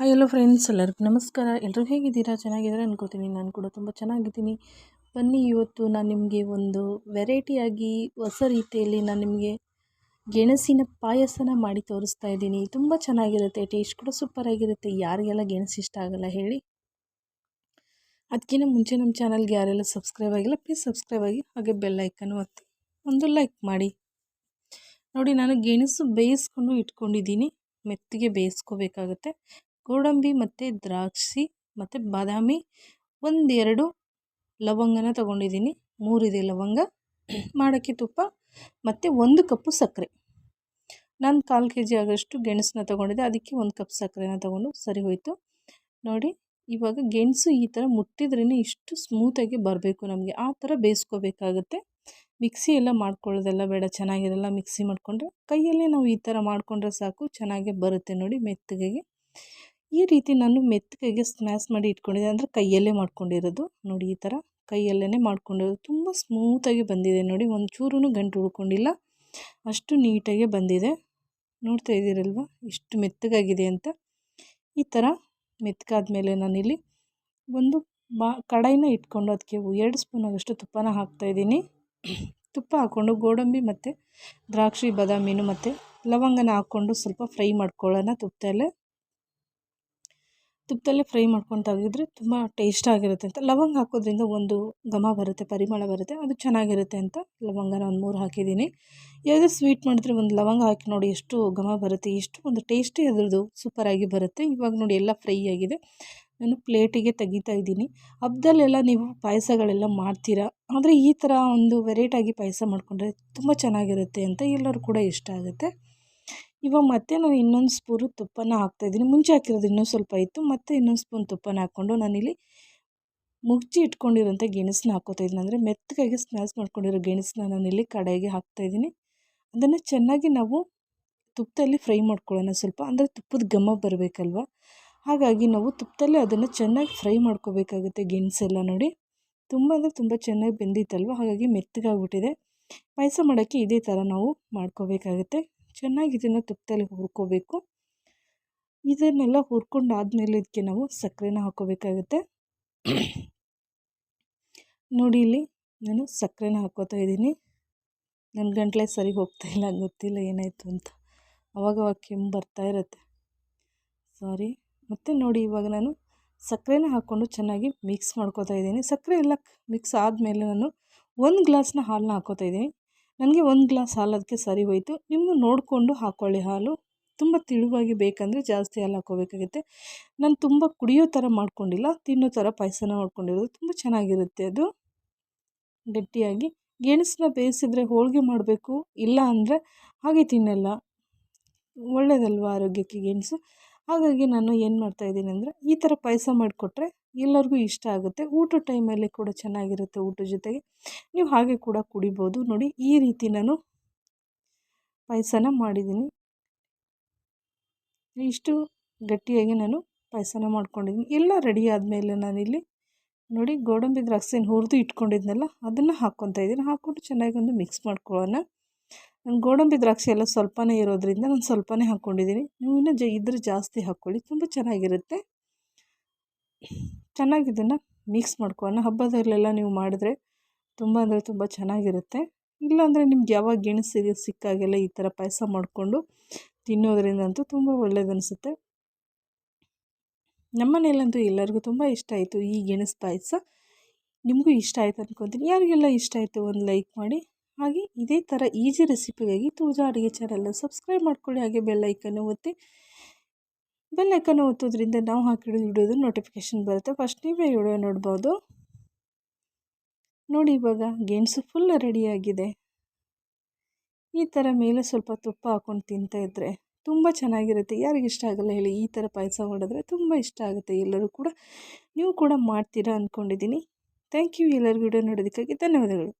Hi ಎಲ್ಲೋ friends ಎಲ್ಲರಿಗೂ ನಮಸ್ಕಾರ. ಎಲ್ಲರೂ ಹೇಗಿದ್ದೀರಾ? ಚೆನ್ನಾಗಿದ್ದೀರಾ ಅಂದ್ಕೋತೀನಿ ನಾನು ಕೂಡ ತುಂಬ ಚೆನ್ನಾಗಿದ್ದೀನಿ. ಬನ್ನಿ, ಇವತ್ತು ನಾನು ನಿಮಗೆ ಒಂದು ವೆರೈಟಿಯಾಗಿ ಹೊಸ ರೀತಿಯಲ್ಲಿ ನಾನು ನಿಮಗೆ ಗೆಣಸಿನ ಪಾಯಸನ ಮಾಡಿ ತೋರಿಸ್ತಾ ಇದ್ದೀನಿ. ತುಂಬ ಚೆನ್ನಾಗಿರುತ್ತೆ ಟೇಸ್ಟ್ ಕೂಡ ಸೂಪರಾಗಿರುತ್ತೆ ಯಾರಿಗೆಲ್ಲ ಗೆಣಸು ಇಷ್ಟ ಆಗಲ್ಲ ಹೇಳಿ. ಅದಕ್ಕಿಂತ ಮುಂಚೆ ನಮ್ಮ ಚಾನಲ್ಗೆ ಯಾರೆಲ್ಲ ಸಬ್ಸ್ಕ್ರೈಬ್ ಆಗಿಲ್ಲ ಪ್ಲೀಸ್ ಸಬ್ಸ್ಕ್ರೈಬ್ ಆಗಿ ಹಾಗೆ ಬೆಲ್ ಐಕನ್ ಒತ್ತಿ. ಒಂದು ಲೈಕ್ ಮಾಡಿ. ನೋಡಿ, ನಾನು ಗೆಣಸು ಬೇಯಿಸ್ಕೊಂಡು ಇಟ್ಕೊಂಡಿದ್ದೀನಿ. ಮೆತ್ತಿಗೆ ಬೇಯಿಸ್ಕೋಬೇಕಾಗುತ್ತೆ. ಗೋಡಂಬಿ ಮತ್ತು ದ್ರಾಕ್ಷಿ ಮತ್ತು ಬಾದಾಮಿ ಒಂದೆರಡು ಲವಂಗನ ತಗೊಂಡಿದ್ದೀನಿ. ಮೂರಿದೆ ಲವಂಗ, ಮಾಡೋಕ್ಕೆ ತುಪ್ಪ ಮತ್ತು ಒಂದು ಕಪ್ಪು ಸಕ್ಕರೆ. ನಾನು ಕಾಲು ಕೆ ಜಿ ಆಗೋಷ್ಟು ಗೆಣಸನ್ನ ತೊಗೊಂಡಿದ್ದೆ. ಅದಕ್ಕೆ ಒಂದು ಕಪ್ ಸಕ್ಕರೆನ ತೊಗೊಂಡು ಸರಿ ಹೋಯಿತು. ನೋಡಿ, ಇವಾಗ ಗೆಣಸು ಈ ಥರ ಮುಟ್ಟಿದ್ರೇ ಇಷ್ಟು ಸ್ಮೂತಾಗಿ ಬರಬೇಕು ನಮಗೆ. ಆ ಥರ ಬೇಯಿಸ್ಕೋಬೇಕಾಗತ್ತೆ. ಮಿಕ್ಸಿ ಎಲ್ಲ ಮಾಡ್ಕೊಳ್ಳೋದೆಲ್ಲ ಬೇಡ, ಚೆನ್ನಾಗಿರಲ್ಲ ಮಿಕ್ಸಿ ಮಾಡಿಕೊಂಡ್ರೆ. ಕೈಯಲ್ಲೇ ನಾವು ಈ ಥರ ಮಾಡಿಕೊಂಡ್ರೆ ಸಾಕು, ಚೆನ್ನಾಗೇ ಬರುತ್ತೆ ನೋಡಿ ಮೆತ್ತಗೆ ಈ ರೀತಿ ನಾನು ಮೆತ್ತಗೆ ಸ್ಮ್ಯಾಶ್ ಮಾಡಿ ಇಟ್ಕೊಂಡಿದ್ದೆ. ಅಂದರೆ ಕೈಯಲ್ಲೇ ಮಾಡ್ಕೊಂಡಿರೋದು. ನೋಡಿ ಈ ಥರ ಕೈಯಲ್ಲೇ ಮಾಡ್ಕೊಂಡಿರೋದು. ತುಂಬ ಸ್ಮೂತಾಗಿ ಬಂದಿದೆ. ನೋಡಿ ಒಂದು ಚೂರೂ ಗಂಟು ಉಳ್ಕೊಂಡಿಲ್ಲ. ಅಷ್ಟು ನೀಟಾಗೆ ಬಂದಿದೆ. ನೋಡ್ತಾ ಇದ್ದೀರಲ್ವ? ಇಷ್ಟು ಮೆತ್ತಗಾಗಿದೆ ಅಂತ. ಈ ಥರ ಮೆತ್ತಗಾದ್ಮೇಲೆ ನಾನಿಲ್ಲಿ ಒಂದು ಬಾ ಕಡಾಯಿನ ಇಟ್ಕೊಂಡು ಅದಕ್ಕೆ ಎರಡು ಸ್ಪೂನ್ ಆಗಷ್ಟು ತುಪ್ಪನ ಹಾಕ್ತಾಯಿದ್ದೀನಿ ತುಪ್ಪ ಹಾಕ್ಕೊಂಡು ಗೋಡಂಬಿ ಮತ್ತು ದ್ರಾಕ್ಷಿ ಬಾದಾಮಿನು ಮತ್ತು ಲವಂಗನ ಹಾಕ್ಕೊಂಡು ಸ್ವಲ್ಪ ಫ್ರೈ ಮಾಡ್ಕೊಳ್ಳೋಣ ತುಪ್ಪದಲ್ಲೇ. ತುಪ್ಪದಲ್ಲೇ ಫ್ರೈ ಮಾಡ್ಕೊಂಡು ತೆಗೆದ್ರೆ ತುಂಬ ಟೇಸ್ಟ್ ಆಗಿರುತ್ತೆ ಅಂತ. ಲವಂಗ ಹಾಕೋದ್ರಿಂದ ಒಂದು ಘಮ ಬರುತ್ತೆ, ಪರಿಮಳ ಬರುತ್ತೆ, ಅದು ಚೆನ್ನಾಗಿರುತ್ತೆ ಅಂತ ಲವಂಗನ ಒಂದು ಮೂರು ಹಾಕಿದ್ದೀನಿ. ಯಾವುದೇ ಸ್ವೀಟ್ ಮಾಡಿದ್ರೆ ಒಂದು ಲವಂಗ ಹಾಕಿ ನೋಡಿ ಎಷ್ಟು ಘಮ ಬರುತ್ತೆ, ಎಷ್ಟು ಒಂದು ಟೇಸ್ಟಿ ಅದರದ್ದು ಸೂಪರಾಗಿ ಬರುತ್ತೆ. ಇವಾಗ ನೋಡಿ ಎಲ್ಲ ಫ್ರೈ ಆಗಿದೆ. ನಾನು ಪ್ಲೇಟಿಗೆ ತೆಗಿತಾ ಇದ್ದೀನಿ. ಹಬ್ಬದಲ್ಲೆಲ್ಲ ನೀವು ಪಾಯಸಗಳೆಲ್ಲ ಮಾಡ್ತೀರಾ? ಆದರೆ ಈ ಥರ ಒಂದು ವೆರೈಟಾಗಿ ಪಾಯಸ ಮಾಡಿಕೊಂಡ್ರೆ ತುಂಬ ಚೆನ್ನಾಗಿರುತ್ತೆ ಅಂತ ಎಲ್ಲರೂ ಕೂಡ ಇಷ್ಟ ಆಗುತ್ತೆ. ಇವಾಗ ಮತ್ತೆ ನಾನು ಇನ್ನೊಂದು ಸ್ಪೂನು ತುಪ್ಪನ ಹಾಕ್ತಾಯಿದ್ದೀನಿ. ಮುಂಚೆ ಹಾಕಿರೋದು ಇನ್ನೂ ಸ್ವಲ್ಪ ಇತ್ತು. ಮತ್ತೆ ಇನ್ನೊಂದು ಸ್ಪೂನ್ ತುಪ್ಪನ ಹಾಕ್ಕೊಂಡು ನಾನಿಲ್ಲಿ ಮುಚ್ಚಿ ಇಟ್ಕೊಂಡಿರೋಂಥ ಗೆಣಸನ್ನ ಹಾಕೋತಾ ಇದ್ದೀನಿ ಅಂದರೆ ಮೆತ್ತಗಾಗಿ ಸ್ಮ್ಯಾಸ್ ಮಾಡ್ಕೊಂಡಿರೋ ಗೆಣಸನ್ನ ನಾನಿಲ್ಲಿ ಕಡೆಗೆ ಹಾಕ್ತಾಯಿದ್ದೀನಿ. ಅದನ್ನು ಚೆನ್ನಾಗಿ ನಾವು ತುಪ್ಪದಲ್ಲಿ ಫ್ರೈ ಮಾಡ್ಕೊಳ್ಳೋಣ ಸ್ವಲ್ಪ. ಅಂದರೆ ತುಪ್ಪದ ಘಮ ಬರಬೇಕಲ್ವ? ಹಾಗಾಗಿ ನಾವು ತುಪ್ಪದಲ್ಲಿ ಅದನ್ನು ಚೆನ್ನಾಗಿ ಫ್ರೈ ಮಾಡ್ಕೋಬೇಕಾಗುತ್ತೆ ಗೆಣಸೆಲ್ಲ ನೋಡಿ. ತುಂಬ ಅಂದರೆ ತುಂಬ ಚೆನ್ನಾಗಿ ಬೆಂದಿತ್ತಲ್ವ? ಹಾಗಾಗಿ ಮೆತ್ತಗಾಗ್ಬಿಟ್ಟಿದೆ. ಪಾಯಸ ಮಾಡೋಕ್ಕೆ ಇದೇ ಥರ ನಾವು ಮಾಡ್ಕೋಬೇಕಾಗುತ್ತೆ. ಚೆನ್ನಾಗಿ ಇದನ್ನು ತುಪ್ಪದಲ್ಲಿ ಹುರ್ಕೋಬೇಕು. ಇದನ್ನೆಲ್ಲ ಹುರ್ಕೊಂಡಾದಮೇಲೆ ಇದಕ್ಕೆ ನಾವು ಸಕ್ಕರೆನ ಹಾಕೋಬೇಕಾಗುತ್ತೆ. ನೋಡಿ ಇಲ್ಲಿ ನಾನು ಸಕ್ಕರೆನ ಹಾಕೋತಾ ಇದ್ದೀನಿ. ನನ್ನ ಗಂಟ್ಲೆ ಸರಿ ಹೋಗ್ತಾ ಇಲ್ಲ, ಗೊತ್ತಿಲ್ಲ ಏನಾಯಿತು ಅಂತ. ಅವಾಗವಾಗ ಕೆಮ್ಮು ಬರ್ತಾ ಇರುತ್ತೆ. ಸಾರಿ ಮತ್ತು ನೋಡಿ ಇವಾಗ ನಾನು ಸಕ್ಕರೆನ ಹಾಕ್ಕೊಂಡು ಚೆನ್ನಾಗಿ ಮಿಕ್ಸ್ ಮಾಡ್ಕೋತಾ ಇದ್ದೀನಿ. ಸಕ್ಕರೆ ಎಲ್ಲ ಮಿಕ್ಸ್ ಆದಮೇಲೆ ನಾನು ಒಂದು ಗ್ಲಾಸ್ನ ಹಾಲನ್ನ ಹಾಕೋತಾ ಇದ್ದೀನಿ. ನನಗೆ ಒಂದು ಗ್ಲಾಸ್ ಹಾಲು ಅದಕ್ಕೆ ಸರಿ ಹೋಯಿತು. ನಿಮ್ಮನ್ನು ನೋಡಿಕೊಂಡು ಹಾಕ್ಕೊಳ್ಳಿ ಹಾಲು. ತುಂಬ ತಿಳುವಾಗಿ ಬೇಕಂದರೆ ಜಾಸ್ತಿ ಹಾಲು ಹಾಕ್ಕೋಬೇಕಾಗುತ್ತೆ. ನಾನು ತುಂಬ ಕುಡಿಯೋ ಥರ ಮಾಡ್ಕೊಂಡಿಲ್ಲ, ತಿನ್ನೋ ಥರ ಪಾಯಸನ ಮಾಡ್ಕೊಂಡಿರೋದು. ತುಂಬ ಚೆನ್ನಾಗಿರುತ್ತೆ ಅದು. ಗಟ್ಟಿಯಾಗಿ. ಗೆಣಸನ್ನ ಬೇಯಿಸಿದ್ರೆ ಹೋಳಿಗೆ ಮಾಡಬೇಕು, ಇಲ್ಲ ಅಂದರೆ ಹಾಗೆ ತಿನ್ನಲ್ಲ. ಒಳ್ಳೆಯದಲ್ವ ಆರೋಗ್ಯಕ್ಕೆ ಗೆಣಸು? ಹಾಗಾಗಿ ನಾನು ಏನು ಮಾಡ್ತಾಯಿದ್ದೀನಿ ಅಂದರೆ ಈ ಥರ ಪಾಯಸ ಮಾಡಿಕೊಟ್ರೆ ಎಲ್ಲರಿಗೂ ಇಷ್ಟ ಆಗುತ್ತೆ. ಊಟದ ಟೈಮಲ್ಲಿ ಕೂಡ ಚೆನ್ನಾಗಿರುತ್ತೆ ಊಟದ ಜೊತೆಗೆ. ನೀವು ಹಾಗೆ ಕೂಡ ಕುಡಿಬೋದು. ನೋಡಿ, ಈ ರೀತಿ ನಾನು ಪಾಯಸನ ಮಾಡಿದ್ದೀನಿ. ಇಷ್ಟು ಗಟ್ಟಿಯಾಗಿ ನಾನು ಪಾಯಸನ ಮಾಡ್ಕೊಂಡಿದ್ದೀನಿ. ಎಲ್ಲ ರೆಡಿ ಆದಮೇಲೆ ನಾನಿಲ್ಲಿ ನೋಡಿ, ಗೋಡಂಬಿ ದ್ರಾಕ್ಷಿನ ಹುರಿದು ಇಟ್ಕೊಂಡಿದ್ನಲ್ಲ, ಅದನ್ನು ಹಾಕ್ಕೊತಾ ಇದ್ದೀನಿ. ಹಾಕ್ಕೊಂಡು ಚೆನ್ನಾಗಿ ಒಂದು ಮಿಕ್ಸ್ ಮಾಡ್ಕೊಳ್ಳೋಣ. ನಾನು ಗೋಡಂಬಿ ದ್ರಾಕ್ಷಿ ಎಲ್ಲ ಸ್ವಲ್ಪನೇ ಇರೋದ್ರಿಂದ ನಾನು ಸ್ವಲ್ಪನೇ ಹಾಕ್ಕೊಂಡಿದ್ದೀನಿ. ನೀವು ಇನ್ನೂ ಜ, ಇದ್ರೆ ಜಾಸ್ತಿ ಹಾಕ್ಕೊಳ್ಳಿ. ತುಂಬ ಚೆನ್ನಾಗಿರುತ್ತೆ. ಚೆನ್ನಾಗಿ ಇದನ್ನು ಮಿಕ್ಸ್ ಮಾಡ್ಕೊಳ್ಳೋಣ ಹಬ್ಬದಲ್ಲೆಲ್ಲ ನೀವು ಮಾಡಿದ್ರೆ ತುಂಬ ಅಂದರೆ ತುಂಬ ಚೆನ್ನಾಗಿರುತ್ತೆ. ಇಲ್ಲಾಂದರೆ ನಿಮ್ಗೆ ಯಾವಾಗ ಗೆಣಸು ಸಿಕ್ಕಾಗೆಲ್ಲ ಈ ಥರ ಪಾಯಸ ಮಾಡಿಕೊಂಡು ತಿನ್ನೋದ್ರಿಂದಂತೂ ತುಂಬ ಒಳ್ಳೇದನಿಸುತ್ತೆ. ನಮ್ಮನೆಯಲ್ಲಂತೂ ಎಲ್ಲರಿಗೂ ತುಂಬ ಇಷ್ಟ ಆಯಿತು ಈ ಗೆಣಸು ಪಾಯಸ. ನಿಮಗೂ ಇಷ್ಟ ಆಯಿತು ಅಂದ್ಕೊತೀನಿ ಯಾರಿಗೆಲ್ಲ ಇಷ್ಟ ಆಯಿತು ಒಂದು ಲೈಕ್ ಮಾಡಿ. ಹಾಗೆ ಇದೇ ಥರ ಈಜಿ ರೆಸಿಪಿಗಾಗಿ ತೂಜಾ ಅಡುಗೆ ಚಾನಲ್ನ ಸಬ್ಸ್ಕ್ರೈಬ್ ಮಾಡ್ಕೊಳ್ಳಿ. ಹಾಗೆ ಬೆಲ್ಲೈಕನ್ನು ಒತ್ತಿ. ಬೆಲ್ಲೈಕನ್ನು ಒತ್ತೋದ್ರಿಂದ ನಾವು ಹಾಕಿಡೋದು ವಿಡಿಯೋದು ನೋಟಿಫಿಕೇಷನ್ ಬರುತ್ತೆ. ಫಸ್ಟ್ ನೀವೇ ವಿಡಿಯೋ ನೋಡ್ಬೋದು. ನೋಡಿ ಇವಾಗ ಗೆಣಸು ಫುಲ್ ರೆಡಿಯಾಗಿದೆ ಈ ಥರ ಮೇಲೆ ಸ್ವಲ್ಪ ತುಪ್ಪ ಹಾಕ್ಕೊಂಡು ತಿಂತಾಯಿದ್ರೆ ತುಂಬ ಚೆನ್ನಾಗಿರುತ್ತೆ. ಯಾರಿಗೆ ಇಷ್ಟ ಆಗಲ್ಲ ಹೇಳಿ ಈ ಥರ ಪಾಯಸ ಮಾಡಿದ್ರೆ ತುಂಬ ಇಷ್ಟ ಆಗುತ್ತೆ. ಎಲ್ಲರೂ ಕೂಡ ನೀವು ಕೂಡ ಮಾಡ್ತೀರಾ ಅಂದ್ಕೊಂಡಿದ್ದೀನಿ ಥ್ಯಾಂಕ್ ಯು ಎಲ್ಲರಿಗೂ ವಿಡಿಯೋ ನೋಡೋದಕ್ಕಾಗಿ ಧನ್ಯವಾದಗಳು.